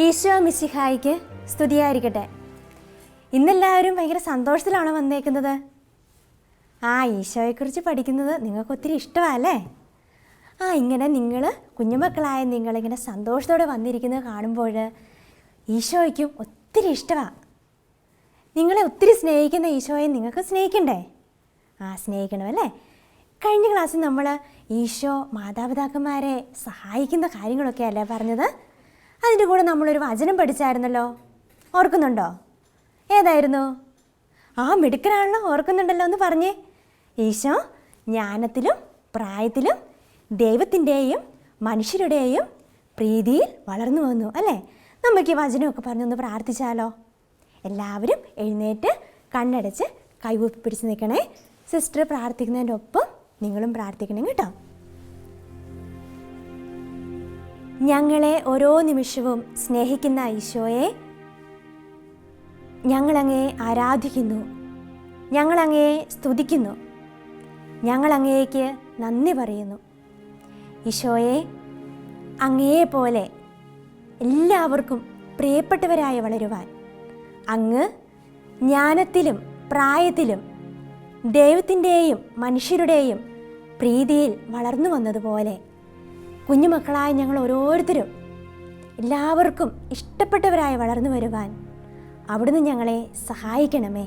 ഈശോ മിശിഹായിക്ക് സ്തുതിയായിരിക്കട്ടെ. ഇന്നെല്ലാവരും ഭയങ്കര സന്തോഷത്തിലാണ് വന്നേക്കുന്നത്? ആ ഈശോയെക്കുറിച്ച് പഠിക്കുന്നത് നിങ്ങൾക്ക് ഒത്തിരി ഇഷ്ടമല്ലേ? ആ ഇങ്ങനെ നിങ്ങൾ കുഞ്ഞുമക്കളായ നിങ്ങളിങ്ങനെ സന്തോഷത്തോടെ വന്നിരിക്കുന്നത് കാണുമ്പോൾ ഈശോയ്ക്കും ഒത്തിരി ഇഷ്ടമാണ് നിങ്ങളെ ഒത്തിരി സ്നേഹിക്കുന്ന ഈശോയെ നിങ്ങൾക്ക് സ്നേഹിക്കണ്ടേ? ആ സ്നേഹിക്കണമല്ലേ? കഴിഞ്ഞ ക്ലാസ്സിൽ നമ്മൾ ഈശോ മാതാപിതാക്കന്മാരെ സഹായിക്കുന്ന കാര്യങ്ങളൊക്കെ അല്ലേ പറഞ്ഞത്? അതിന്റെ കൂടെ നമ്മളൊരു വചനം പഠിച്ചായിരുന്നല്ലോ. ഓർക്കുന്നുണ്ടോ? ഏതായിരുന്നു? ആ മിടുക്കനാണല്ലോ ഓർക്കുന്നുണ്ടല്ലോ എന്ന് പറഞ്ഞേ. ഈശോ ജ്ഞാനത്തിലും പ്രായത്തിലും ദൈവത്തിന്റെയും മനുഷ്യരുടെയും പ്രീതിയിൽ വളർന്നു വന്നു അല്ലേ? നമുക്ക് ഈ വചനമൊക്കെ പറഞ്ഞൊന്ന് പ്രാർത്ഥിച്ചാലോ? എല്ലാവരും എഴുന്നേറ്റ് കണ്ണടച്ച് കൈവൂപ്പി പിടിച്ച് നിൽക്കണേ. സിസ്റ്റർ പ്രാർത്ഥിക്കുന്നതിന്റെ ഒപ്പം നിങ്ങളും പ്രാർത്ഥിക്കണം കേട്ടോ. ഞങ്ങളെ ഓരോ നിമിഷവും സ്നേഹിക്കുന്ന ഈശോയെ ഞങ്ങളങ്ങയെ ആരാധിക്കുന്നു ഞങ്ങളങ്ങയെ സ്തുതിക്കുന്നു ഞങ്ങളങ്ങേക്ക് നന്ദി പറയുന്നു. ഈശോയെ അങ്ങയെ പോലെ എല്ലാവർക്കും പ്രിയപ്പെട്ടവരായി വളരുവാൻ അങ്ങ് ജ്ഞാനത്തിലും പ്രായത്തിലും ദൈവത്തിന്റെയും മനുഷ്യരുടെയും പ്രീതിയിൽ വളർന്നു വന്നതുപോലെ കുഞ്ഞുമക്കളായ ഞങ്ങൾ ഓരോരുത്തരും എല്ലാവർക്കും ഇഷ്ടപ്പെട്ടവരായി വളർന്നു വരുവാൻ അവിടുന്ന് ഞങ്ങളെ സഹായിക്കണമേ.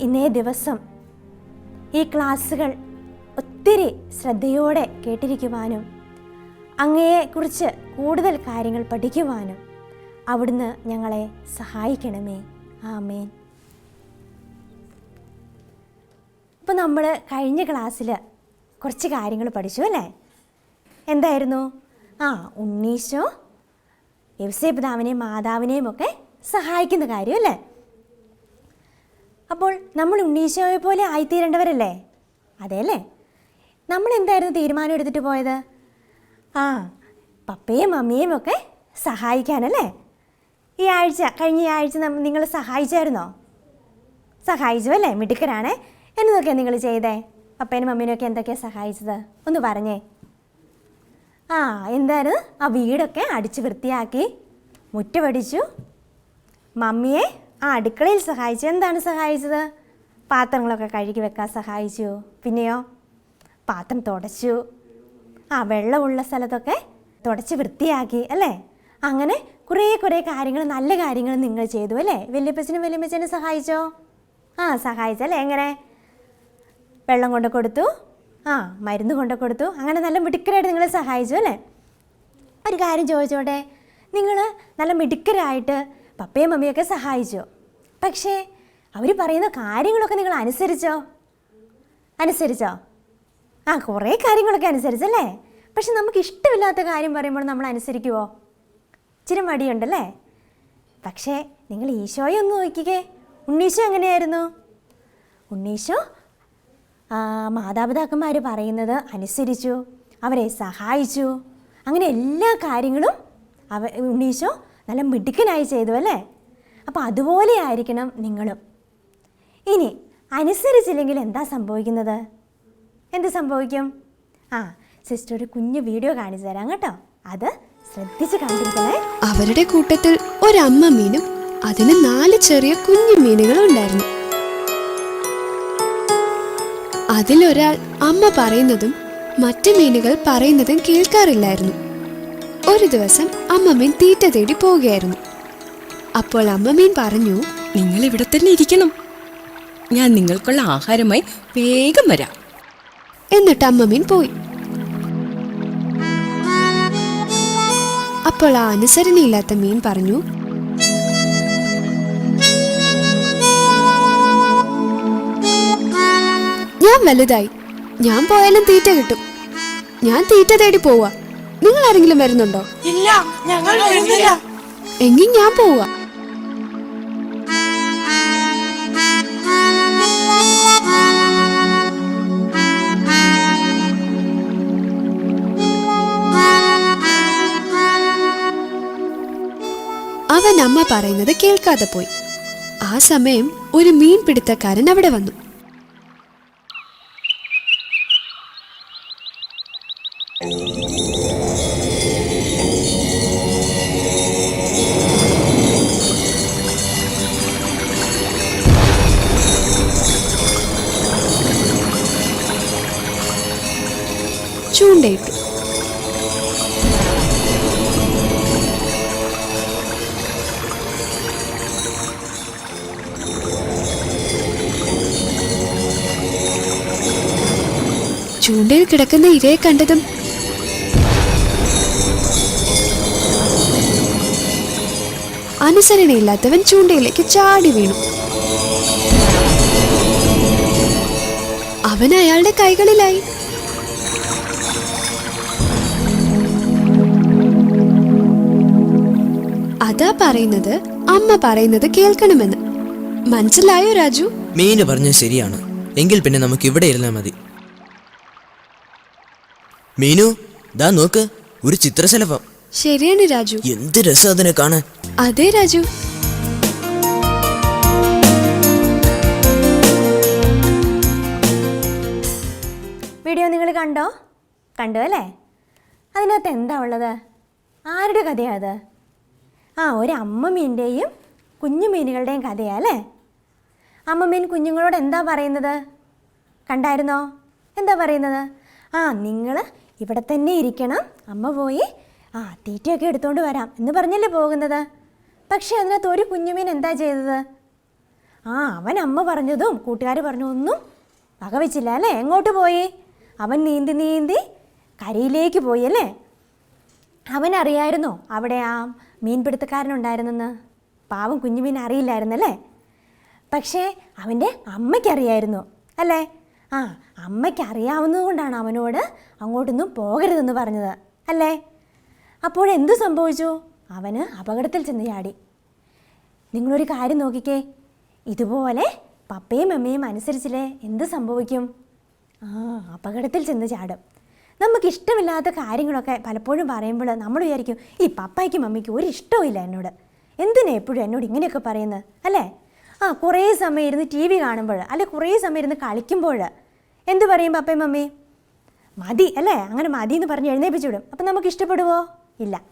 ഇന്നേ ദിവസം ഈ ക്ലാസ്സുകൾ ഒത്തിരി ശ്രദ്ധയോടെ കേട്ടിരിക്കുവാനും അങ്ങയെക്കുറിച്ച് കൂടുതൽ കാര്യങ്ങൾ പഠിക്കുവാനും അവിടുന്ന് ഞങ്ങളെ സഹായിക്കണമേ. ആമേൻ. ഇപ്പോൾ നമ്മൾ കഴിഞ്ഞ ക്ലാസ്സിൽ കുറച്ച് കാര്യങ്ങൾ പഠിച്ചു അല്ലേ? എന്തായിരുന്നു? ആ ഉണ്ണീശോ യവസേ പിതാവിനെയും മാതാവിനെയും ഒക്കെ സഹായിക്കുന്ന കാര്യം അല്ലേ അപ്പോൾ നമ്മൾ ഉണ്ണീശോയെ പോലെ ആയിത്തീരേണ്ടവരല്ലേ? അതെ അല്ലേ നമ്മൾ എന്തായിരുന്നു തീരുമാനം എടുത്തിട്ട് പോയത്? ആ പപ്പയും മമ്മിയും ഒക്കെ സഹായിക്കാനല്ലേ? ഈ ആഴ്ച കഴിഞ്ഞ ആഴ്ച നിങ്ങൾ സഹായിച്ചായിരുന്നോ? സഹായിച്ചു അല്ലേ മിടുക്കരാണേ എന്നതൊക്കെയാണ് നിങ്ങൾ ചെയ്തേ? പപ്പേനും മമ്മീനും ഒക്കെ എന്തൊക്കെയാണ് സഹായിച്ചത്? ഒന്ന് പറഞ്ഞേ. ആ എന്തായിരുന്നു? ആ വീടൊക്കെ അടിച്ച് വൃത്തിയാക്കി. മുറ്റപടിച്ചു മമ്മിയെ ആ അടുക്കളയിൽ സഹായിച്ചു. എന്താണ് സഹായിച്ചത്? പാത്രങ്ങളൊക്കെ കഴുകി വെക്കാൻ സഹായിച്ചു. പിന്നെയോ? പാത്രം തുടച്ചു. ആ വെള്ളമുള്ള സ്ഥലത്തൊക്കെ തുടച്ച് വൃത്തിയാക്കി അല്ലേ? അങ്ങനെ കുറേ കുറേ കാര്യങ്ങൾ നല്ല കാര്യങ്ങൾ നിങ്ങൾ ചെയ്തു അല്ലേ? വല്യപ്പച്ചനും വല്യമ്മച്ചനും സഹായിച്ചോ? ആ സഹായിച്ചല്ലേ? എങ്ങനെ? വെള്ളം കൊണ്ട് കൊടുത്തു. ആ മരുന്ന് കൊണ്ട് കൊടുത്തു. അങ്ങനെ നല്ല മിടുക്കരായിട്ട് നിങ്ങളെ സഹായിച്ചു അല്ലേ? ഒരു കാര്യം ചോദിച്ചോട്ടെ? നിങ്ങൾ നല്ല മിടുക്കരായിട്ട് പപ്പയും മമ്മിയൊക്കെ സഹായിച്ചോ? പക്ഷേ അവർ പറയുന്ന കാര്യങ്ങളൊക്കെ നിങ്ങൾ അനുസരിച്ചോ? അനുസരിച്ചോ? ആ കുറേ കാര്യങ്ങളൊക്കെ അനുസരിച്ചല്ലേ? പക്ഷെ നമുക്ക് ഇഷ്ടമില്ലാത്ത കാര്യം പറയുമ്പോൾ നമ്മൾ അനുസരിക്കുമോ ഇച്ചിരി മടിയുണ്ടല്ലേ? പക്ഷേ നിങ്ങൾ ഈശോയെ ഒന്ന് നോക്കിക്കേ. ഉണ്ണീശോ എങ്ങനെയായിരുന്നു? ഉണ്ണീശോ മാതാപിതാക്കന്മാർ പറയുന്നത് അനുസരിച്ചു അവരെ സഹായിച്ചു. അങ്ങനെ എല്ലാ കാര്യങ്ങളും അവ ഉണ്ണീശോ നല്ല മിടുക്കനായി ചെയ്തു അല്ലേ? അപ്പോൾ അതുപോലെ ആയിരിക്കണം നിങ്ങളും. ഇനി അനുസരിച്ചില്ലെങ്കിൽ എന്താ സംഭവിക്കുന്നത്? എന്ത് സംഭവിക്കും? ആ സിസ്റ്റർ ഒരു കുഞ്ഞു വീഡിയോ കാണിച്ചു തരാം കേട്ടോ. അത് ശ്രദ്ധിച്ച് കണ്ടിരിക്കണേ. അവരുടെ കൂട്ടത്തിൽ ഒരമ്മ മീനും അതിന് നാല് ചെറിയ കുഞ്ഞു മീനുകളും ഉണ്ടായിരുന്നു അതിലൊരാൾ അമ്മ പറയുന്നതും മറ്റു മീനുകൾ പറയുന്നതും കേൾക്കാറില്ലായിരുന്നു. ഒരു ദിവസം അമ്മ മീൻ തീറ്റ തേടി പോവുകയായിരുന്നു. അപ്പോൾ അമ്മ മീൻ പറഞ്ഞു നിങ്ങൾ ഇവിടെ തന്നെ ഇരിക്കണം. ഞാൻ നിങ്ങൾക്കുള്ള ആഹാരമായി വേഗം വരാം. എന്നിട്ട് അമ്മ മീൻ പോയി. അപ്പോൾ ആ അനുസരണയില്ലാത്ത മീൻ പറഞ്ഞു ഞാൻ വലുതായി. ഞാൻ പോയാലും തീറ്റ കിട്ടും. ഞാൻ തീറ്റ തേടി പോവാ. നിങ്ങൾ ആരെങ്കിലും വരുന്നുണ്ടോ? ഇല്ല ഞങ്ങൾ വരുന്നില്ല. എങ്കിൽ ഞാൻ പോവാ. അവൻ അമ്മ പറയുന്നത് കേൾക്കാതെ പോയി. ആ സമയം ഒരു മീൻ പിടുത്തക്കാരൻ അവിടെ വന്നു. ചൂണ്ടയിട്ടു ചൂണ്ടയിൽ കിടക്കുന്ന ഇരയെ കണ്ടതും അനുസരണയില്ലാത്തവൻ ചൂണ്ടയിലേക്ക് ചാടി വീണു. അവൻ അയാളുടെ കൈകളിലായി. അതാ പറയുന്നത് അമ്മ പറയുന്നത് കേൾക്കണമെന്ന്. മനസ്സിലായോ രാജു? മീന് പറഞ്ഞത് ശരിയാണ്. എങ്കിൽ പിന്നെ നമുക്ക് ഇവിടെ ഇരുന്നാൽ മതി. മീനു ദാ നോക്ക് ഒരു ചിത്രശലഭം. ശരിയാണ് രാജു. എന്ത് രസം അതിനെ കാണാൻ. അതെ രാജു. വീഡിയോ നിങ്ങൾ കണ്ടോ? കണ്ടോ അല്ലേ? അതിനകത്ത് എന്താ ഉള്ളത്? ആരുടെ കഥയാണ് അത്? ആ ഒരു അമ്മ മീന്റെയും കുഞ്ഞു മീനുകളുടെയും കഥയാ അല്ലേ? അമ്മ മീൻ കുഞ്ഞുങ്ങളോട് എന്താ പറയുന്നത്? കണ്ടായിരുന്നോ? എന്താ പറയുന്നത്? ആ നിങ്ങൾ ഇവിടെ തന്നെ ഇരിക്കണം. അമ്മ പോയി ആ തീറ്റയൊക്കെ എടുത്തുകൊണ്ട് വരാം എന്ന് പറഞ്ഞല്ലേ പോകുന്നത്? പക്ഷേ അതിനകത്ത് ഒരു കുഞ്ഞുമീൻ എന്താ ചെയ്തത്? ആ അവൻ അമ്മ പറഞ്ഞതും കൂട്ടുകാർ പറഞ്ഞു ഒന്നും വകവെച്ചില്ല അല്ലേ? എങ്ങോട്ട് പോയി? അവൻ നീന്തി നീന്തി കരയിലേക്ക് പോയി അല്ലേ? അവനറിയായിരുന്നോ അവിടെ ആ മീൻപിടുത്തക്കാരനുണ്ടായിരുന്നെന്ന്. പാവം കുഞ്ഞുമീൻ അറിയില്ലായിരുന്നല്ലേ? പക്ഷേ അവന്റെ അമ്മയ്ക്കറിയായിരുന്നു അല്ലേ? ആ അമ്മയ്ക്ക് അറിയാവുന്നതുകൊണ്ടാണ് അവനോട് അങ്ങോട്ടൊന്നും പോകരുതെന്ന് പറഞ്ഞത് അല്ലേ? അപ്പോഴെന്തു സംഭവിച്ചു? അവന് അപകടത്തിൽ ചെന്ന് ചാടി. നിങ്ങളൊരു കാര്യം നോക്കിക്കേ. ഇതുപോലെ പപ്പയും അമ്മയും അനുസരിച്ചില്ലേ? എന്ത് സംഭവിക്കും? ആ അപകടത്തിൽ ചെന്ന് ചാടും. നമുക്കിഷ്ടമില്ലാത്ത കാര്യങ്ങളൊക്കെ പലപ്പോഴും പറയുമ്പോൾ നമ്മൾ വിചാരിക്കും ഈ പപ്പായ്ക്കും മമ്മിക്കും ഒരു ഇഷ്ടമില്ല എന്നോട്. എന്തിനാ എപ്പോഴും എന്നോട് ഇങ്ങനെയൊക്കെ പറയുന്നത്? അല്ലേ? ആ കുറേ സമയം ഇരുന്ന് ടി വി കാണുമ്പോൾ അല്ലെ കുറേ സമയം ഇരുന്ന് കളിക്കുമ്പോൾ എന്ത് പറയും പപ്പയും മമ്മി മതി അല്ലേ? അങ്ങനെ മതി എന്ന് പറഞ്ഞ് എഴുന്നേപ്പിച്ചു വിടും. അപ്പം നമുക്ക് ഇഷ്ടപ്പെടുവോ? ഇല്ല.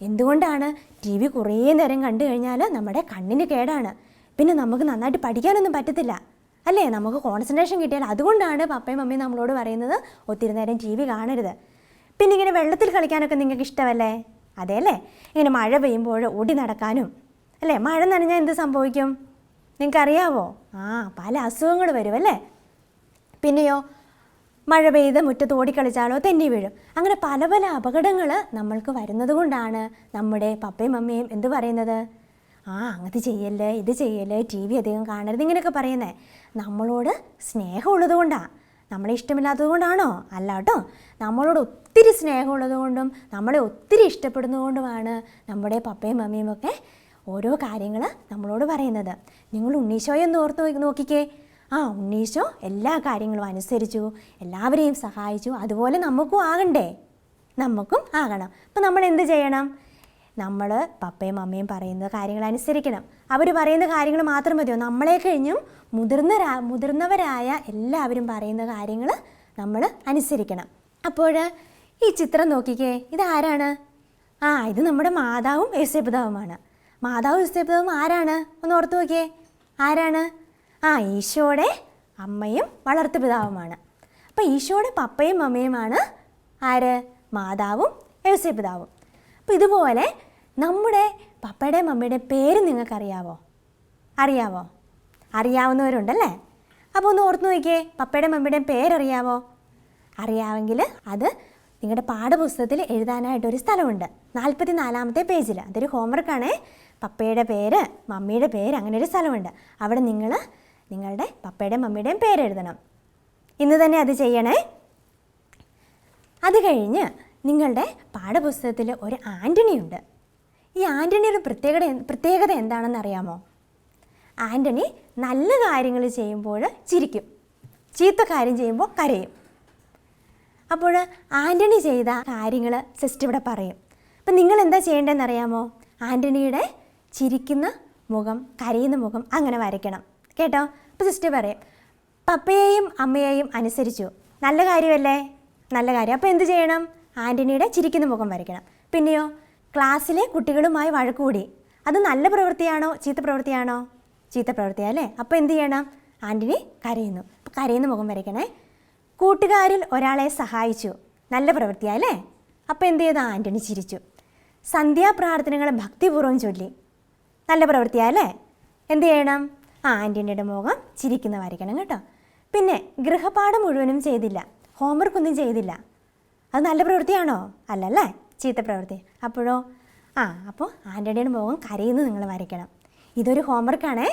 എന്തുകൊണ്ടാണ് ടി വി കുറേ നേരം കണ്ടു കഴിഞ്ഞാൽ നമ്മുടെ കണ്ണിന് കേടാണ്. പിന്നെ നമുക്ക് നന്നായിട്ട് പഠിക്കാനൊന്നും പറ്റത്തില്ല. അല്ലേ? നമുക്ക് കോൺസെൻട്രേഷൻ കിട്ടിയാൽ അതുകൊണ്ടാണ് പപ്പയും മമ്മിയും നമ്മളോട് പറയുന്നത് ഒത്തിരി നേരം ടി വി കാണരുത്. പിന്നെ ഇങ്ങനെ വെള്ളത്തിൽ കളിക്കാനൊക്കെ നിങ്ങൾക്ക് ഇഷ്ടമല്ലേ? അതെ അല്ലേ? ഇങ്ങനെ മഴ പെയ്യുമ്പോൾ ഓടി നടക്കാനും അല്ലേ? മഴ നനഞ്ഞാൽ എന്ത് സംഭവിക്കും? നിങ്ങൾക്കറിയാവോ? ആ പല അസുഖങ്ങൾ വരും അല്ലേ? പിന്നെയോ മഴ പെയ്ത് മുറ്റത്ത് ഓടിക്കളിച്ചാലോ തെന്നി വീഴും. അങ്ങനെ പല പല അപകടങ്ങൾ നമ്മൾക്ക് വരുന്നത് കൊണ്ടാണ് നമ്മുടെ പപ്പയും മമ്മിയും എന്തു പറയുന്നത്? ആ അങ്ങത് ചെയ്യല്ലേ ഇത് ചെയ്യല്ലേ ടി വി അധികം കാണരുത് ഇങ്ങനെയൊക്കെ പറയുന്നേ. നമ്മളോട് സ്നേഹമുള്ളത് കൊണ്ടാണ് നമ്മളെ ഇഷ്ടമില്ലാത്തത് കൊണ്ടാണോ? അല്ല കേട്ടോ. നമ്മളോട് ഒത്തിരി സ്നേഹമുള്ളത് കൊണ്ടും നമ്മളെ ഒത്തിരി ഇഷ്ടപ്പെടുന്നതുകൊണ്ടുമാണ് നമ്മുടെ പപ്പയും മമ്മിയും ഒക്കെ ഓരോ കാര്യങ്ങൾ നമ്മളോട് പറയുന്നത്. നിങ്ങൾ ഉണ്ണീശോയെ ഒന്ന് ഓർത്ത് നോക്കിക്കേ. ആ ഉണ്ണീശോ എല്ലാ കാര്യങ്ങളും അനുസരിച്ചു എല്ലാവരെയും സഹായിച്ചു അതുപോലെ നമുക്കും ആകണ്ടേ. നമുക്കും ആകണം. അപ്പം നമ്മൾ എന്ത് ചെയ്യണം? നമ്മൾ പപ്പയും അമ്മയും പറയുന്ന കാര്യങ്ങൾ അനുസരിക്കണം. അവർ പറയുന്ന കാര്യങ്ങൾ മാത്രം മതിയോ? നമ്മളെ കഴിഞ്ഞും മുതിർന്ന മുതിർന്നവരായ എല്ലാവരും പറയുന്ന കാര്യങ്ങൾ നമ്മൾ അനുസരിക്കണം. അപ്പോൾ ഈ ചിത്രം നോക്കിക്കേ ഇതാരാണ്? ആ ഇത് നമ്മുടെ മാതാവും യേശുപിതാവുമാണ് മാതാവും യേശുപിതാവും ആരാണ്? ഒന്ന് ഓർത്ത് നോക്കിയേ. ആരാണ്? ആ ഈശോയുടെ അമ്മയും വളർത്തു പിതാവുമാണ്. അപ്പോൾ ഈശോയുടെ പപ്പയും അമ്മയുമാണ് ആര്? മാതാവും യേശുപിതാവും അപ്പോൾ ഇതുപോലെ നമ്മുടെ പപ്പയുടെയും മമ്മിയുടെയും പേര് നിങ്ങൾക്കറിയാവോ? അറിയാവോ? അറിയാവുന്നവരുണ്ടല്ലേ? അപ്പോൾ ഒന്ന് ഓർത്ത് നോക്കിയേ പപ്പയുടെയും മമ്മിയുടെയും പേരറിയാവോ? അറിയാമെങ്കിൽ അത് നിങ്ങളുടെ പാഠപുസ്തകത്തിൽ എഴുതാനായിട്ടൊരു സ്ഥലമുണ്ട്. നാൽപ്പത്തി നാലാമത്തെ പേജിൽ അതൊരു ഹോംവർക്കാണേ പപ്പയുടെ പേര് മമ്മിയുടെ പേര് അങ്ങനെ ഒരു സ്ഥലമുണ്ട്. അവിടെ നിങ്ങൾ നിങ്ങളുടെ പപ്പയുടെയും മമ്മിയുടെയും പേരെഴുതണം ഇന്ന് തന്നെ അത് ചെയ്യണേ. അത് കഴിഞ്ഞ് നിങ്ങളുടെ പാഠപുസ്തകത്തിൽ ഒരു ആന്റണി ഉണ്ട് ഈ ആന്റണിയുടെ പ്രത്യേകത പ്രത്യേകത എന്താണെന്ന് അറിയാമോ? ആന്റണി നല്ല കാര്യങ്ങൾ ചെയ്യുമ്പോൾ ചിരിക്കും. ചീത്ത കാര്യം ചെയ്യുമ്പോൾ കരയും. അപ്പോൾ ആന്റണി ചെയ്ത കാര്യങ്ങൾ സിസ്റ്റർ ഇവിടെ പറയും. അപ്പം നിങ്ങൾ എന്താ ചെയ്യേണ്ടതെന്ന് അറിയാമോ? ആന്റണിയുടെ ചിരിക്കുന്ന മുഖം കരയുന്ന മുഖം അങ്ങനെ വരയ്ക്കണം. കേട്ടോ? അപ്പോൾ സിസ്റ്റർ പറയും പപ്പയെയും അമ്മയെയും അനുസരിച്ചു. നല്ല കാര്യമല്ലേ? നല്ല കാര്യം. അപ്പോൾ എന്ത് ചെയ്യണം? ആന്റണിയുടെ ചിരിക്കുന്ന മുഖം വരയ്ക്കണം. പിന്നെയോ? ക്ലാസ്സിലെ കുട്ടികളുമായി വഴക്കുകൂടി അത് നല്ല പ്രവൃത്തിയാണോ? ചീത്ത പ്രവൃത്തിയാണോ? ചീത്ത പ്രവൃത്തിയാ അല്ലേ? അപ്പോൾ എന്ത് ചെയ്യണം? ആന്റിനി കരയുന്നു. അപ്പോൾ കരയുന്ന മുഖം വരയ്ക്കണേ. കൂട്ടുകാരിൽ ഒരാളെ സഹായിച്ചു. നല്ല പ്രവൃത്തിയാണല്ലേ അപ്പോൾ എന്ത് ചെയ്തു? ആന്റണി ചിരിച്ചു. സന്ധ്യാപ്രാർത്ഥനകൾ ഭക്തിപൂർവം ചൊല്ലി. നല്ല പ്രവൃത്തിയാണല്ലേ എന്ത് ചെയ്യണം? ആ ആന്റണിയുടെ മുഖം ചിരിക്കുന്ന വരയ്ക്കണം കേട്ടോ. പിന്നെ ഗൃഹപാഠം മുഴുവനും ചെയ്തില്ല. ഹോംവർക്ക് ഒന്നും ചെയ്തില്ല. അത് നല്ല പ്രവൃത്തിയാണോ? അല്ലല്ലേ? ചീത്ത പ്രവൃത്തി. അപ്പോഴോ ആ അപ്പോൾ ആന്റണിയുടെ മുഖം കരയുന്നത് നിങ്ങൾ വരയ്ക്കണം. ഇതൊരു ഹോംവർക്കാണേ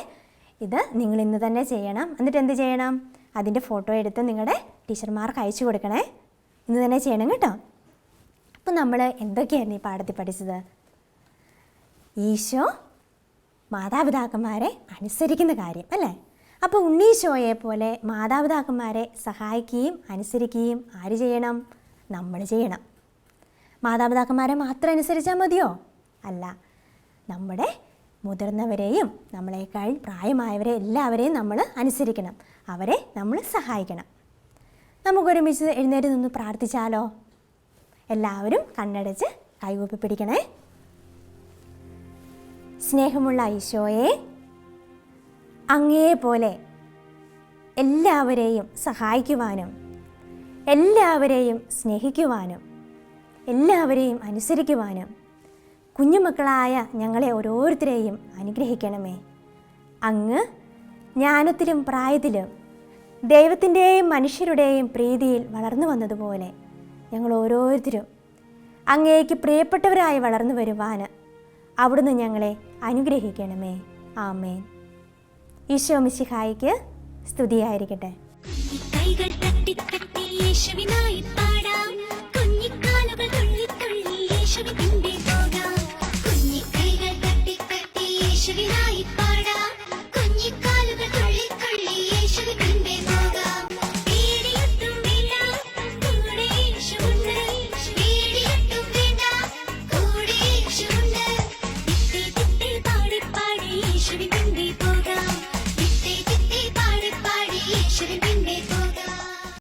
ഇത് നിങ്ങൾ ഇന്ന് തന്നെ ചെയ്യണം. എന്നിട്ട് എന്ത് ചെയ്യണം? അതിന്റെ ഫോട്ടോ എടുത്ത് നിങ്ങളുടെ ടീച്ചർമാർക്ക് അയച്ചു കൊടുക്കണേ. ഇന്ന് തന്നെ ചെയ്യണം കേട്ടോ. അപ്പോൾ നമ്മൾ എന്തൊക്കെയായിരുന്നു ഈ പാഠത്തിൽ പഠിച്ചത്? ഈശോ മാതാപിതാക്കന്മാരെ അനുസരിക്കുന്ന കാര്യം അല്ലേ? അപ്പോൾ ഉണ്ണീശോയെ പോലെ മാതാപിതാക്കന്മാരെ സഹായിക്കുകയും അനുസരിക്കുകയും ആര് ചെയ്യണം? നമ്മൾ ചെയ്യണം. മാതാപിതാക്കന്മാരെ മാത്രം അനുസരിച്ചാൽ മതിയോ? അല്ല. നമ്മുടെ മുതിർന്നവരെയും നമ്മളെക്കാൾ പ്രായമായവരെ എല്ലാവരെയും നമ്മൾ അനുസരിക്കണം. അവരെ നമ്മൾ സഹായിക്കണം. നമുക്കൊരുമിച്ച് എഴുന്നേറ്റ് നിന്ന് പ്രാർത്ഥിച്ചാലോ? എല്ലാവരും കണ്ണടച്ച് കൈകൂപ്പി പിടിക്കണേ. സ്നേഹമുള്ള ഈശോയെ അങ്ങേപോലെ എല്ലാവരെയും സഹായിക്കുവാനും എല്ലാവരെയും സ്നേഹിക്കുവാനും എല്ലാവരെയും അനുസരിക്കുവാനും കുഞ്ഞുമക്കളായ ഞങ്ങളെ ഓരോരുത്തരെയും അനുഗ്രഹിക്കണമേ. അങ്ങ് ജ്ഞാനത്തിലും പ്രായത്തിലും ദൈവത്തിന്റെയും മനുഷ്യരുടെയും പ്രീതിയിൽ വളർന്നു വന്നതുപോലെ ഞങ്ങൾ ഓരോരുത്തരും അങ്ങേക്ക് പ്രിയപ്പെട്ടവരായി വളർന്നു വരുവാന് അവിടുന്ന് ഞങ്ങളെ അനുഗ്രഹിക്കണമേ. ആമേൻ. ഈശോ മിശിഹായിക്ക് സ്തുതിയായിരിക്കട്ടെ. കൈകൾ തട്ടി തട്ടി യേശുവിനായി തുള്ളിത്തുള്ളി യേശുവിൻ